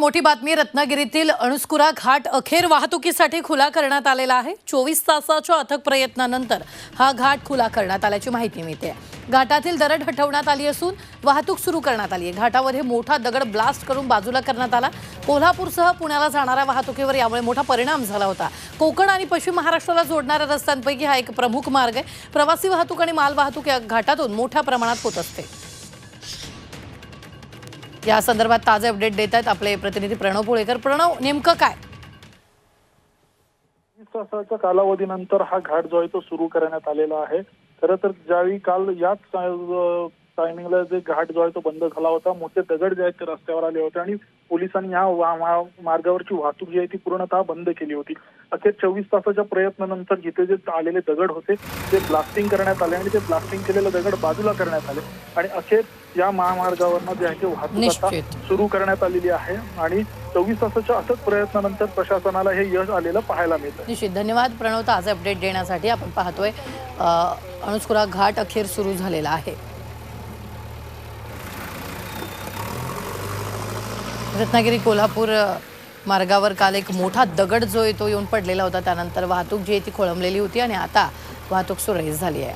मोठी बातमी रत्नागिरीतील अणुस्कुरा घाट अखेर वाहतुकीसाठी खुला करण्यात आलेला आहे. चोवीस तासाच्या अथक प्रयत्नानंतर हा घाट खुला करण्यात आल्याची माहिती मिळते. घाटातील दरड हटवण्यात आली असून वाहतूक सुरू करण्यात आली आहे. घाटावर हे मोठा दगड ब्लास्ट करून बाजूला करण्यात आला. कोल्हापूरसह पुण्याला जाणाऱ्या वाहतुकीवर यामुळे मोठा परिणाम झाला होता. कोकण आणि पश्चिम महाराष्ट्राला जोडणाऱ्या रस्त्यांपैकी हा एक प्रमुख मार्ग आहे. प्रवासी वाहतूक आणि माल वाहतूक या घाटातून मोठ्या प्रमाणात होत असते. या संदर्भात ताजे अपडेट देत आहेत आपले प्रतिनिधी प्रणव पुळेकर. प्रणव नेमकं काय? तासाच्या कालावधीनंतर हा घाट जो आहे तो सुरू करण्यात आलेला आहे. खरं तर ज्यावेळी काल याच टायमिंगला जे घाट जो आहे तो बंद झाला होता. मोठे दगड जे आहेत ते रस्त्यावर आले होते आणि पोलिसांनी या मार्गावरची वाहतूक जी आहे ती पूर्णतः बंद केली होती. अखेर चोवीस तासाच्या प्रयत्नानंतर जिथे जे आलेले दगड होते ते ब्लास्टिंग करण्यात आले आणि ते ब्लास्टिंग केलेले दगड बाजूला करण्यात आले. आणि अखेर या महामार्गावरनं जे आहे ते वाहतूक आता. सुरू करण्यात आलेली आहे आणि चोवीस तासाच्या अथक प्रयत्नानंतर प्रशासनाला हे यश आलेलं पाहायला मिळतं निश्चित. धन्यवाद प्रणव. ताजे अपडेट देण्यासाठी आपण पाहतोय अणुस्कुरा घाट अखेर सुरू झालेला आहे. रत्नागिरी कोल्हापूर मार्गावर काल एक मोठा दगड जो आहे तो येऊन पडलेला होता. त्यानंतर वाहतूक जी आहे ती खोळंबलेली होती आणि आता वाहतूक सुरळीत झाली आहे.